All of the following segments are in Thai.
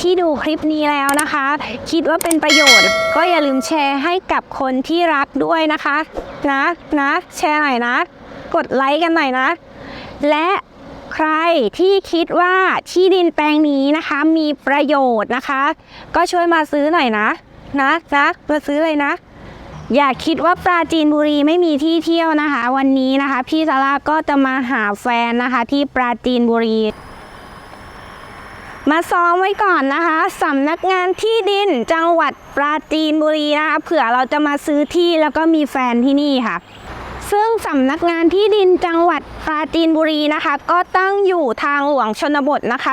ที่ดูคลิปนี้แล้วนะคะ คิดว่าเป็นประโยชน์ ก็อย่าลืมแชร์ให้กับคนที่รักด้วยนะคะ นะนะแชร์หน่อยนะ กดไลค์กันหน่อยนะ และใครที่คิดว่าที่ดินแปลงนี้นะคะมีประโยชน์นะคะ ก็ช่วยมาซื้อหน่อยนะ นะนะมาซื้อเลยนะ อย่าคิดว่าปราจีนบุรีไม่มีที่เที่ยวนะคะ วันนี้นะคะ พี่ซาร่าก็จะมาหาแฟนนะคะที่ปราจีนบุรี มาซ้อมไว้ก่อนนะคะสำนักงานที่ดินจังหวัดปราจีนบุรีนะคะเผื่อเราจะมาซื้อที่แล้วก็มีแฟนที่นี่ค่ะ ซึ่งสำนักงานที่ดินจังหวัดปราจีนบุรีนะคะ ก็ตั้งอยู่ทางหลวงชนบทนะคะ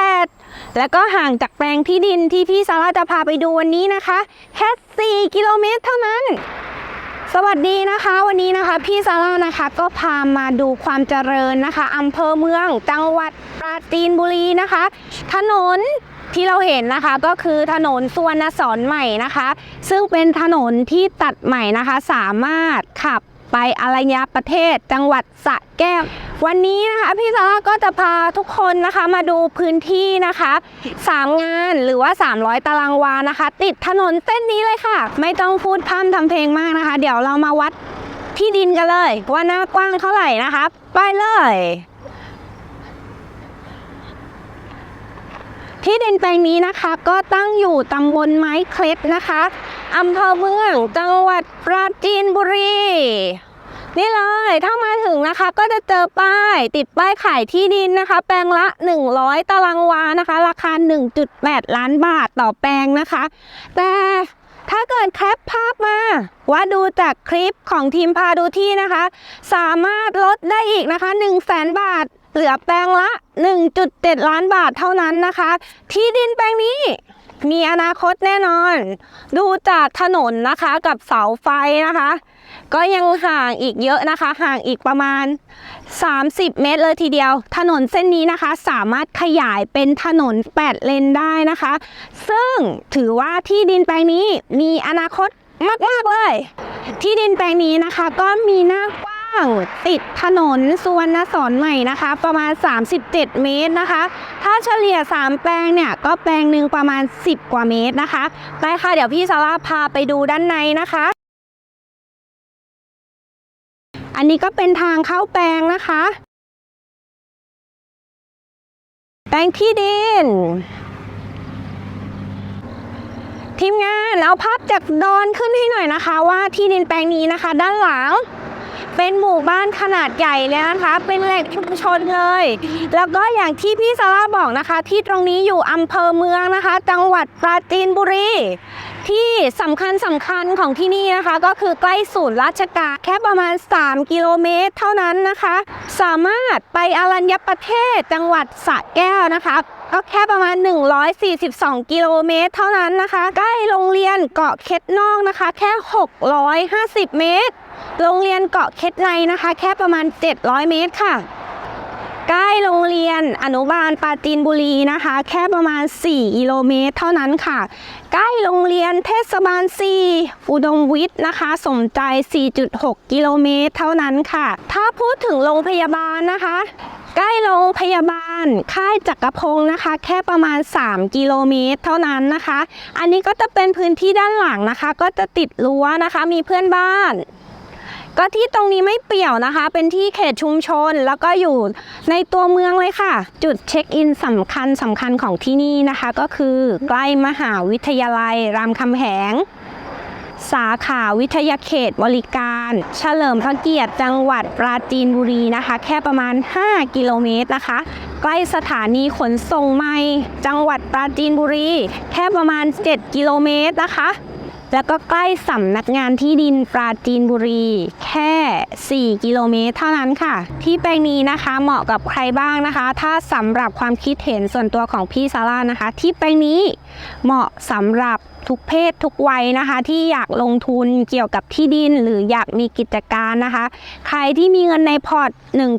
3008 แล้วก็ห่างจากแปลงที่ดินที่พี่ซาร่าจะพาไปดูวันนี้นะคะแค่4กิโลเมตรเท่านั้นสวัสดีนะคะวันนี้นะคะพี่ซาร่านะคะก็พามาดูความเจริญนะคะอำเภอเมืองจังหวัด ราจีนบุรีนะคะ ถนนที่เราเห็นนะคะก็คือถนนสุวรรณสอนใหม่นะคะ ซึ่งเป็นถนนที่ตัดใหม่นะคะ สามารถขับไปอรัญญประเทศจังหวัดสระแก้ว วันนี้นะคะพี่ซาร่าก็จะพาทุกคนนะคะมาดูพื้นที่นะคะสามงานหรือว่า 300 ตารางวานะคะ ติดถนนเส้นนี้เลยค่ะ ไม่ต้องพูดพร่ำทำเพลงมากนะคะ เดี๋ยวเรามาวัดที่ดินกันเลย ว่าหน้ากว้างเท่าไหร่นะคะ ไปเลย ที่ดินแปลงนี้นะคะก็ตั้งอยู่ตำบลไม้เคล็ดนะคะอำเภอเมืองจังหวัดปราจีนบุรี นี่เลยถ้ามาถึงนะคะก็จะเจอป้ายติดป้ายขายที่ดินนะคะ แปลงละ 100 ตารางวานะคะ ราคา 1.8 ล้านบาทต่อแปลงนะคะ แต่ถ้าเกิดแคปภาพมา ว่าดูจากคลิปของทีมพาดูที่นะคะ สามารถลดได้อีกนะคะ 1 0 0 0 0แบาท เหลือแปลงละ 1.7 ล้านบาทเท่านั้นนะคะ ที่ดินแปลงนี้มีอนาคตแน่นอน ดูจากถนนนะคะกับเสาไฟนะคะ ก็ยังห่างอีกเยอะนะคะ ห่างอีกประมาณ 30 เมตรเลยทีเดียว ถนนเส้นนี้นะคะ สามารถขยายเป็นถนน 8 เลนได้นะคะ ซึ่งถือว่าที่ดินแปลงนี้มีอนาคตมาก ๆ เลย ที่ดินแปลงนี้นะคะก็มีหน้ากว้าง ติดถนนสุวรรณสอนใหม่นะคะ ประมาณ 37 เมตรนะคะ ถ้าเฉลี่ย 3 แปลงเนี่ย ก็แปลงหนึ่งประมาณ 10 กว่าเมตรนะคะไปค่ะ เดี๋ยวพี่ซาร่าพาไปดูด้านในนะคะ อันนี้ก็เป็นทางเข้าแปลงนะคะ แปลงที่ดินทีมงานเอาภาพจากดอนขึ้นให้หน่อยนะคะ ว่าที่ดินแปลงนี้นะคะ ด้านหลัง เป็นหมู่บ้านขนาดใหญ่เลยนะคะ เป็นแหล่งชุมชนเลย แล้วก็อย่างที่พี่ซาร่าบอกนะคะ ที่ตรงนี้อยู่อำเภอเมืองนะคะ จังหวัดปราจีนบุรี ที่สำคัญสำคัญของที่นี่นะคะ ก็คือใกล้ศูนย์ราชการแค่ประมาณ 3 กิโลเมตร เท่านั้นนะคะ สามารถไปอรัญญประเทศจังหวัดสระแก้วนะคะ ก็แค่ประมาณ 142 กิโลเมตร เท่านั้นนะคะ ใกล้โรงเรียนเกาะเค็ดนอกนะคะ แค่ 650 เมตร โรงเรียนเกาะเค็ดในนะคะ แค่ประมาณ 700 เมตรค่ะใกล้โรงเรียนอนุบาลปาจีนบุรีนะคะ แค่ประมาณ 4 กิโลเมตร เท่านั้นค่ะ ใกล้โรงเรียนเทศบาล4อุดมวิทย์นะคะ สมใจ 4.6 กิโลเมตร เท่านั้นค่ะ ถ้าพูดถึงโรงพยาบาลนะคะ ใกล้โรงพยาบาลค่ายจักรพงศ์นะคะ แค่ประมาณ 3 กิโลเมตร เท่านั้นนะคะ อันนี้ก็จะเป็นพื้นที่ด้านหลังนะคะ ก็จะติดรั้วนะคะมีเพื่อนบ้าน ก็ที่ตรงนี้ไม่เปี่ยวนะคะ เป็นที่เขตชุมชนแล้วก็อยู่ในตัวเมืองเลยค่ะ จุดเช็คอินสำคัญสำคัญของที่นี่นะคะ ก็คือใกล้มหาวิทยาลัยรามคำแหง สาขาวิทยาเขตบริการ เฉลิมพระเกียรติจังหวัดปราจีนบุรีนะคะ แค่ประมาณ 5 กิโลเมตรนะคะ ใกล้สถานีขนส่งใหม่จังหวัดปราจีนบุรี แค่ประมาณ 7 กิโลเมตรนะคะ แล้วก็ใกล้สำนักงานที่ดินปราจีนบุรี แค่ 4 กิโลเมตรเท่านั้นค่ะ ที่แปลงนี้นะคะเหมาะกับใครบ้างนะคะ ถ้าสำหรับความคิดเห็นส่วนตัวของพี่ซาร่านะคะ ที่แปลงนี้เหมาะสำหรับ ทุกเพศทุกวัยนะคะ ที่อยากลงทุนเกี่ยวกับที่ดินหรืออยากมีกิจการนะคะ ใครที่มีเงินในพอร์ต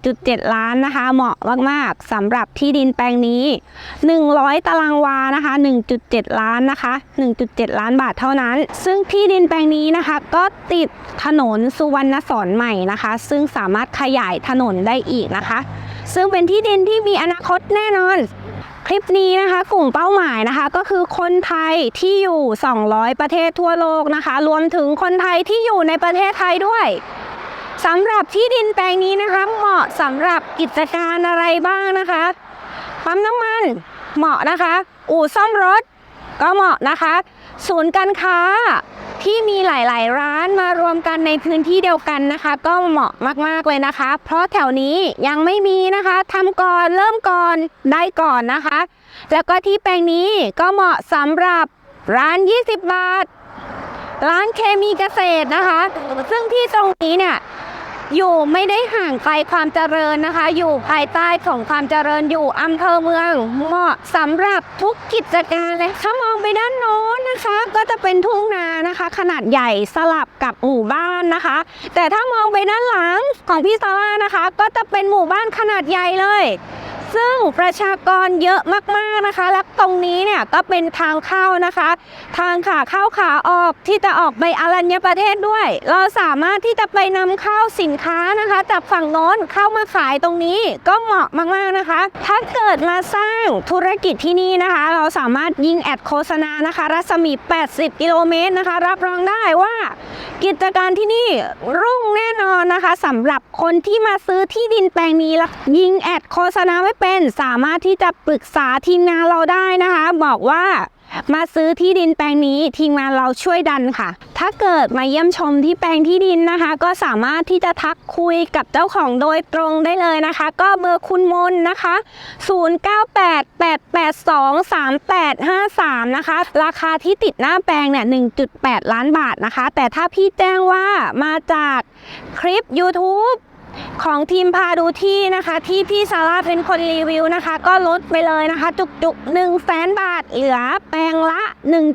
1.7 ล้านนะคะ เหมาะมากๆสำหรับที่ดินแปลงนี้ 100 ตารางวานะคะ 1.7 ล้านนะคะ 1.7 ล้านบาทเท่านั้น ซึ่งที่ดินแปลงนี้นะคะก็ติดถนนสุวรรณสอนใหม่นะคะ ซึ่งสามารถขยายถนนได้อีกนะคะ ซึ่งเป็นที่ดินที่มีอนาคตแน่นอน คลิปนี้นะคะกลุ่มเป้าหมายนะคะก็คือคนไทยที่อยู่ 200 ประเทศทั่วโลกนะคะ รวมถึงคนไทยที่อยู่ในประเทศไทยด้วยสำหรับที่ดินแปลงนี้นะคะ เหมาะสำหรับกิจการอะไรบ้างนะคะปั๊มน้ำมันเหมาะนะคะ อู่ซ่อมรถก็เหมาะนะคะ ศูนย์การค้า ที่มีหลาย ๆ ร้านมารวมกันในพื้นที่เดียวกันนะคะ ก็เหมาะมาก ๆ เลยนะคะ เพราะแถวนี้ยังไม่มีนะคะทำก่อนเริ่มก่อนได้ก่อนนะคะ แล้วก็ที่แปลงนี้ก็เหมาะสำหรับร้าน 20 บาท ร้านเคมีเกษตรนะคะ ซึ่งที่ตรงนี้เนี่ย อยู่ไม่ได้ห่างไกลความเจริญนะคะ อยู่ภายใต้ของความเจริญอยู่อำเภอเมืองเหมาะสำหรับทุกกิจการเลยถ้ามองไปด้านโน้นนะคะ ก็จะเป็นทุ่งนานะคะ ขนาดใหญ่สลับกับหมู่บ้านนะคะ แต่ถ้ามองไปด้านหลังของพี่ซาร่านะคะ ก็จะเป็นหมู่บ้านขนาดใหญ่เลย ซึ่งประชากรเยอะมากๆนะคะ และตรงนี้เนี่ยก็เป็นทางเข้านะคะ ทางขาเข้าขาออกที่จะออกไปอารัญญประเทศด้วย เราสามารถที่จะไปนำเข้าสินค้านะคะจากฝั่งโน้นเข้ามาขายตรงนี้ก็เหมาะมากๆนะคะ ถ้าเกิดมาสร้างธุรกิจที่นี่นะคะ เราสามารถยิงแอดโฆษณานะคะ รัศมี 80 กิโลเมตรนะคะ รับรองได้ว่ากิจการที่นี่รุ่งแน่นอนนะคะสำหรับคนที่มาซื้อที่ดินแปลงนี้แล้วยิงแอดโฆษณาไม่เป็นสามารถที่จะปรึกษาทีมงานเราได้นะคะ บอกว่ามาซื้อที่ดินแปลงนี้ทีมงานเราช่วยดันค่ะ ถ้าเกิดมาเยี่ยมชมที่แปลงที่ดินนะคะ ก็สามารถที่จะทักคุยกับเจ้าของโดยตรงได้เลยนะคะ ก็เบอร์คุณมนนะคะ 0988823853 นะคะ ราคาที่ติดหน้าแปลงเนี่ย 1.8 ล้านบาทนะคะ แต่ถ้าพี่แจ้งว่ามาจากคลิป YouTube ของทีมพาดูที่นะคะ ที่พี่ซาร่าเป็นคนรีวิวนะคะ ก็ลดไปเลยนะคะ จุกๆ1 0 0 0 0แสนบาท เหลือแปลงละ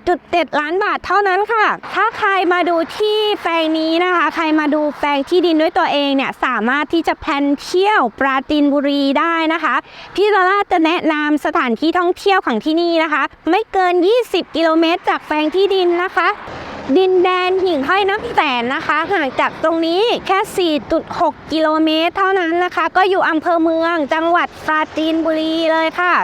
1.7 ล้านบาทเท่านั้นค่ะ ถ้าใครมาดูที่แปลงนี้นะคะ ใครมาดูแปลงที่ดินด้วยตัวเองเนี่ยสามารถที่จะแพลนเที่ยวปราจีนบุรีได้นะคะพี่ซาร่าจะแนะนำสถานที่ท่องเที่ยวของที่นี่นะคะ ไม่เกิน 20 กิโลเมตรจากแปลงที่ดินนะคะ ดินแดนหิ่งห้อยน้ำแสนนะคะ ห่างจากตรงนี้แค่ 4.6 กิโลเมตร เท่านั้นนะคะ ก็อยู่อำเภอเมืองจังหวัดปราจีนบุรีเลยค่ะ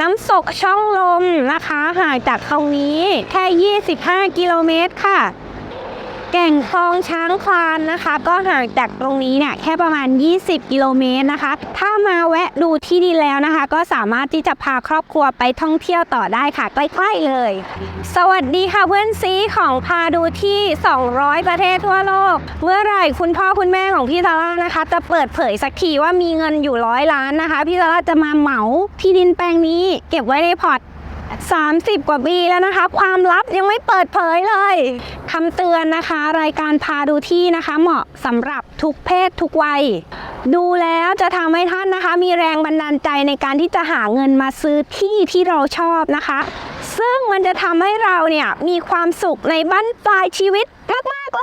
น้ำตกช่องลมนะคะ ห่างจากตรงนี้แค่ 25 กิโลเมตรค่ะ แก่งคลองช้างคลานนะคะ ก็ห่างจากตรงนี้เนี่ยแค่ประมาณ 20 กิโลเมตรนะคะ ถ้ามาแวะดูที่ดินแล้วนะคะ ก็สามารถที่จะพาครอบครัวไปท่องเที่ยวต่อได้ค่ะใกล้ๆเลย สวัสดีค่ะเพื่อนซีของพาดูที่ 200 ประเทศทั่วโลก เมื่อไหร่คุณพ่อคุณแม่ของพี่ซาร่านะคะ จะเปิดเผยสักทีว่ามีเงินอยู่ร้อยล้านนะคะ พี่ซาร่าจะมาเหมาที่ดินแปลงนี้ เก็บไว้ในพอร์ต 30 กว่าปีแล้วนะคะ ความลับยังไม่เปิดเผยเลยคำเตือนนะคะ รายการพาดูที่นะคะ เหมาะสำหรับทุกเพศทุกวัย ดูแล้วจะทำให้ท่านนะคะ มีแรงบันดาลใจในการที่จะหาเงินมาซื้อที่ที่เราชอบนะคะ ซึ่งมันจะทำให้เราเนี่ยมีความสุขในบั้นปลายชีวิตมากๆ เล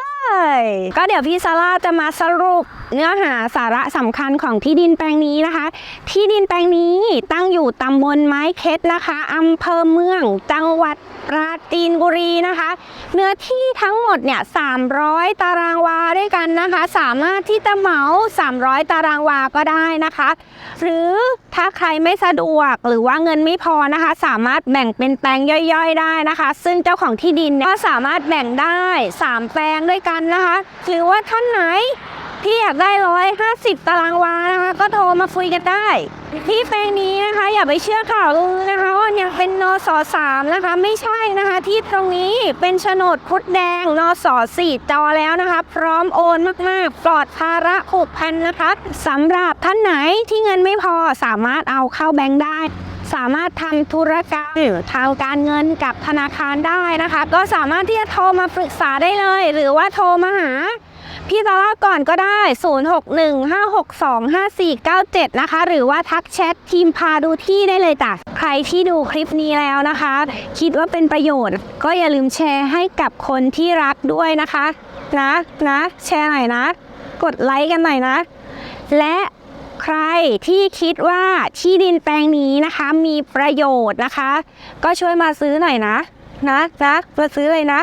ย ก็เดี๋ยวพี่ซาร่าจะมาสรุปเนื้อหาสาระสำคัญของที่ดินแปลงนี้นะคะ ที่ดินแปลงนี้ตั้งอยู่ตำบลไม้เค็ดนะคะอำเภอเมืองจังหวัดปราจีนบุรีนะคะ เนื้อที่ทั้งหมดเนี่ย 300 ตารางวาด้วยกันนะคะ สามารถที่จะเหมา 300 ตารางวาก็ได้นะคะ หรือถ้าใครไม่สะดวกหรือว่าเงินไม่พอนะคะ สามารถแบ่งเป็นแปลงย่อยๆ ได้นะคะ ซึ่งเจ้าของที่ดินเนี่ยก็สามารถแบ่งได้ 3 แปลงด้วยกันนะคะ หรือว่าท่านไหนที่อยากได้ร้อยห้าสิบตารางวานะคะ ก็โทรมาคุยกันได้ ที่แปลงนี้นะคะ อย่าไปเชื่อข่าวลือนะคะว่ายังเป็นนสสามนะคะ ไม่ใช่นะคะ ที่ตรงนี้เป็นโฉนดคุดแดงนสสี่จอแล้วนะคะ พร้อมโอนมากๆปลอดภาระผูกพันนะคะสำหรับท่านไหนที่เงินไม่พอสามารถเอาเข้าแบงค์ได้ สามารถทำธุรกรรมทางการเงินกับธนาคารได้นะคะ ก็สามารถที่จะโทรมาปรึกษาได้เลย หรือว่าโทรมาหาพี่ซาร่าก่อนก็ได้ 0615625497 นะคะ หรือว่าทักแชททีมพาดูที่ได้เลยจ้ะ ใครที่ดูคลิปนี้แล้วนะคะ คิดว่าเป็นประโยชน์ ก็อย่าลืมแชร์ให้กับคนที่รักด้วยนะคะ นะ นะ แชร์หน่อยนะ กดไลค์กันหน่อยนะ และ ใครที่คิดว่าที่ดินแปลงนี้นะคะมีประโยชน์นะคะ ก็ช่วยมาซื้อหน่อยนะนะนะมาซื้อเลยนะ